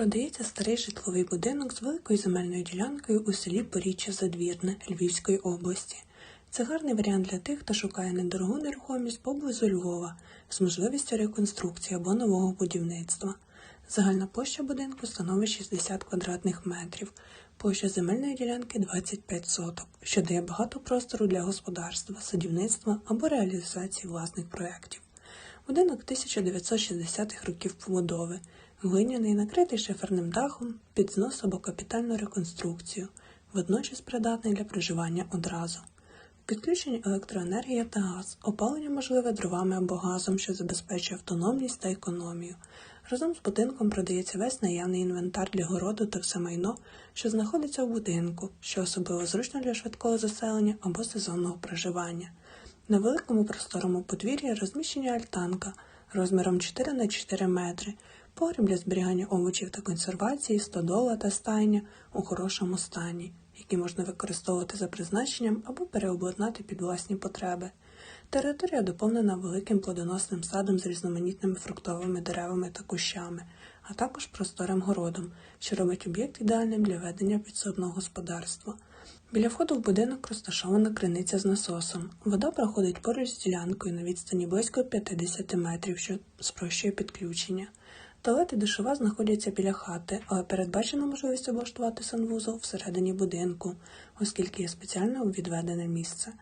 Продається старий житловий будинок з великою земельною ділянкою у селі Поріччя Задвірне Львівської області. Це гарний варіант для тих, хто шукає недорогу нерухомість поблизу Львова з можливістю реконструкції або нового будівництва. Загальна площа будинку становить 60 квадратних метрів, площа земельної ділянки 25 соток, що дає багато простору для господарства, садівництва або реалізації власних проєктів. Будинок 1960-х років побудови, глиняний, накритий шиферним дахом, під знос або капітальну реконструкцію, водночас придатний для проживання одразу. Підключені електроенергія та газ, опалення можливе дровами або газом, що забезпечує автономність та економію. Разом з будинком продається весь наявний інвентар для городу та все майно, що знаходиться в будинку, що особливо зручно для швидкого заселення або сезонного проживання. На великому просторому подвір'ї розміщення альтанка розміром 4 на 4 метри, погріб для зберігання овочів та консервації, стодола та стайня у хорошому стані, які можна використовувати за призначенням або переобладнати під власні потреби. Територія доповнена великим плодоносним садом з різноманітними фруктовими деревами та кущами, а також просторим городом, що робить об'єкт ідеальним для ведення підсобного господарства. Біля входу в будинок розташована криниця з насосом. Вода проходить поруч з ділянкою на відстані близько 50 метрів, що спрощує підключення. Туалет і душова знаходяться біля хати, але передбачена можливість облаштувати санвузол всередині будинку, оскільки є спеціально відведене місце.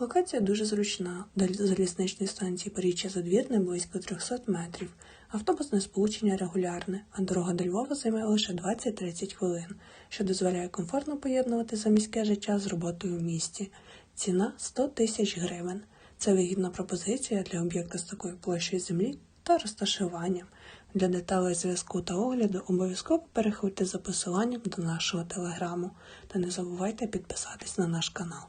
Локація дуже зручна. До залізничної станції Поріччя Задвірне близько 300 метрів. Автобусне сполучення регулярне, а дорога до Львова займає лише 20-30 хвилин, що дозволяє комфортно поєднувати заміське життя з роботою в місті. Ціна 100 тисяч гривень. Це вигідна пропозиція для об'єкта з такою площею землі та розташуванням. Для деталей зв'язку та огляду обов'язково переходьте за посиланням до нашого телеграму та не забувайте підписатись на наш канал.